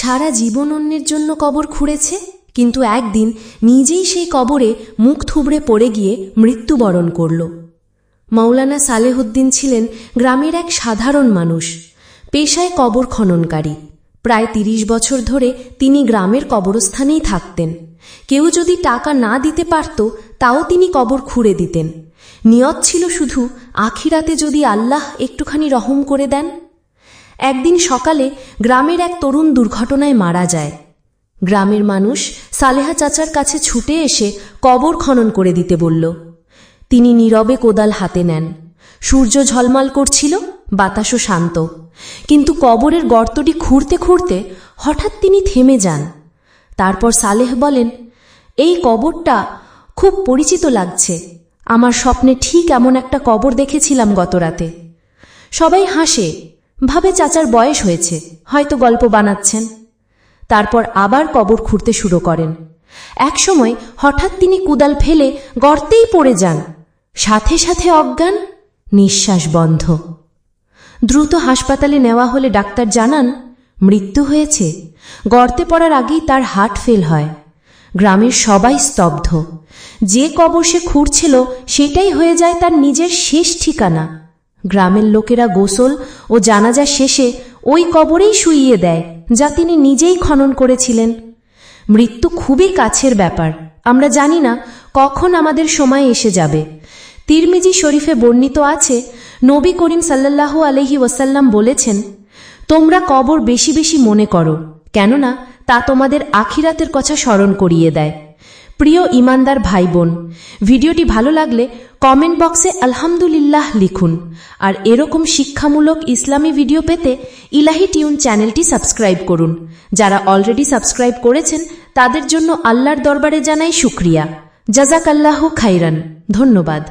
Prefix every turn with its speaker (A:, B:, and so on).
A: সারা জীবন অন্যের জন্য কবর খুঁড়েছে, কিন্তু একদিন নিজেই সেই কবরে মুখ থুবড়ে পড়ে গিয়ে মৃত্যুবরণ করল। মৌলানা সালেহুদ্দিন ছিলেন গ্রামের এক সাধারণ মানুষ, পেশায় কবর খননকারী। প্রায় তিরিশ বছর ধরে তিনি গ্রামের কবরস্থানেই থাকতেন। কেউ যদি টাকা না দিতে পারত, তাও তিনি কবর খুঁড়ে দিতেন। নিয়ত ছিল শুধু আখিরাতে যদি আল্লাহ একটুখানি রহম করে দেন। একদিন সকালে গ্রামের এক তরুণ দুর্ঘটনায় মারা যায়। গ্রামের মানুষ সালেহা চাচার কাছে ছুটে এসে কবর খনন করে দিতে বলল। তিনি নীরবে কোদাল হাতে নেন। সূর্য ঝলমল করছিল, বাতাসও শান্ত। কিন্তু কবরের গর্তটি খুঁড়তে খুঁড়তে হঠাৎ তিনি থেমে যান। তারপর সালেহ বলেন, এই কবরটা খুব পরিচিত লাগছে। আমার স্বপ্নে ঠিক এমন একটা কবর দেখেছিলাম গতরাতে সবাই হাসে ভাবে চাচার বয়স হয়েছে, হয়তো গল্প বানাচ্ছেন। তারপর আবার কবর খুঁড়তে শুরু করেন। একসময় হঠাৎ তিনি কুদাল ফেলে গর্তেই পড়ে যান। সাথে সাথে অজ্ঞান, নিঃশ্বাস বন্ধ। দ্রুত হাসপাতালে নেওয়া হলে ডাক্তার জানান, মৃত্যু হয়েছে। গর্তে পড়ার আগেই তার হার্ট ফেল হয়। গ্রামের সবাই স্তব্ধ। যে কবর সে খুঁড়ছিল, সেটাই হয়ে যায় তার নিজের শেষ ঠিকানা। গ্রামের লোকেরা গোসল ও জানাজা শেষে ওই কবরেই শুইয়ে দেয়, যা তিনি নিজেই খনন করেছিলেন। মৃত্যু খুবই কাছের ব্যাপার। আমরা জানি না কখন আমাদের সময় এসে যাবে। তিরমিজি শরীফে বর্ণিত আছে, নবী করিম সাল্লাল্লাহু আলহি ওয়াসাল্লাম বলেছেন, তোমরা কবর বেশি বেশি মনে করো, কেননা তা তোমাদের আখিরাতের কথা স্মরণ করিয়ে দেয়। প্রিয় ইমানদার ভাই বোন ভিডিওটি ভালো লাগলে কমেন্ট বক্সে আলহামদুলিল্লাহ লিখুন। আর এরকম শিক্ষামূলক ইসলামী ভিডিও পেতে ইলাহি টিউন চ্যানেলটি সাবস্ক্রাইব করুন। যারা অলরেডি সাবস্ক্রাইব করেছেন, তাদের জন্য আল্লাহর দরবারে জানাই শুক্রিয়া। জাজাকাল্লাহ খাইরান। ধন্যবাদ।